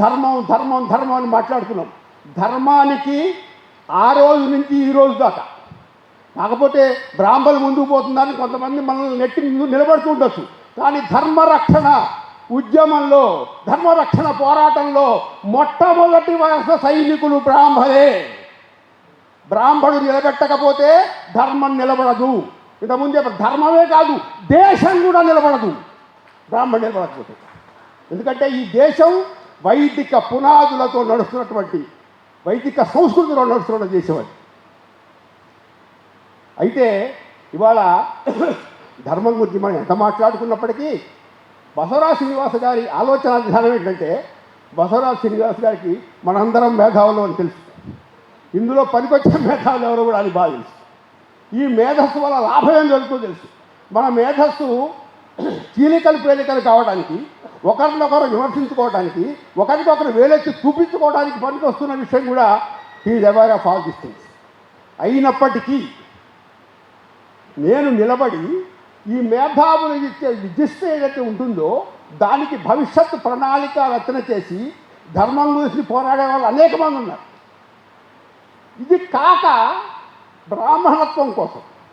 ధర్మం ధర్మం ధర్మం అని మాట్లాడుతున్నాం ధర్మానికి ఆ రోజు నుంచి ఈ రోజు దాకా. కాకపోతే బ్రాహ్మణులు ముందుకు పోతుందని కొంతమంది మనల్ని నెట్టి ముందు నిలబడుతూ ఉండొచ్చు. కానీ ధర్మరక్షణ ఉద్యమంలో ధర్మరక్షణ పోరాటంలో మొట్టమొదటి వరుస సైనికులు బ్రాహ్మణే బ్రాహ్మణుడు నిలబెట్టకపోతే ధర్మం నిలబడదు. ఇంతకుముందే ధర్మమే కాదు దేశం కూడా నిలబడదు. బ్రాహ్మణుడు నిలబడకపోతే. ఎందుకంటే ఈ దేశం వైదిక పునాదులతో నడుస్తున్నటువంటి వైదిక సంస్కృతిలో నడుస్తున్న దేశం అది. అయితే ఇవాళ ధర్మం గురించి మనం ఎంత మాట్లాడుకున్నప్పటికీ బసవరాజ్ శ్రీనివాస గారి ఆలోచన విధానం ఏంటంటే బసవరాజ్ శ్రీనివాస్ గారికి మనందరం మేధావులు అని తెలుసు. ఇందులో పనికొచ్చే మేధావులు ఎవరు కూడా అని బాగా తెలుసు. ఈ మేధస్సు వల్ల లాభం ఏం జరుగుతుందో తెలుసు. మన మేధస్సు చీలికలు పేలికలు కావడానికి ఒకరినొకరు విమర్శించుకోవడానికి ఒకరికొకరు వేలెత్తి చూపించుకోవడానికి పనికొస్తున్న విషయం కూడా ఈ ever of all this things అయినప్పటికీ నేను నిలబడి ఈ మేధావులు ఇచ్చే విద్యస్థ ఏదైతే ఉంటుందో దానికి భవిష్యత్తు ప్రణాళిక రచన చేసి ధర్మం గురించి పోరాడే వాళ్ళు అనేక మంది ఉన్నారు. ఇది కాక బ్రాహ్మణత్వం కోసం.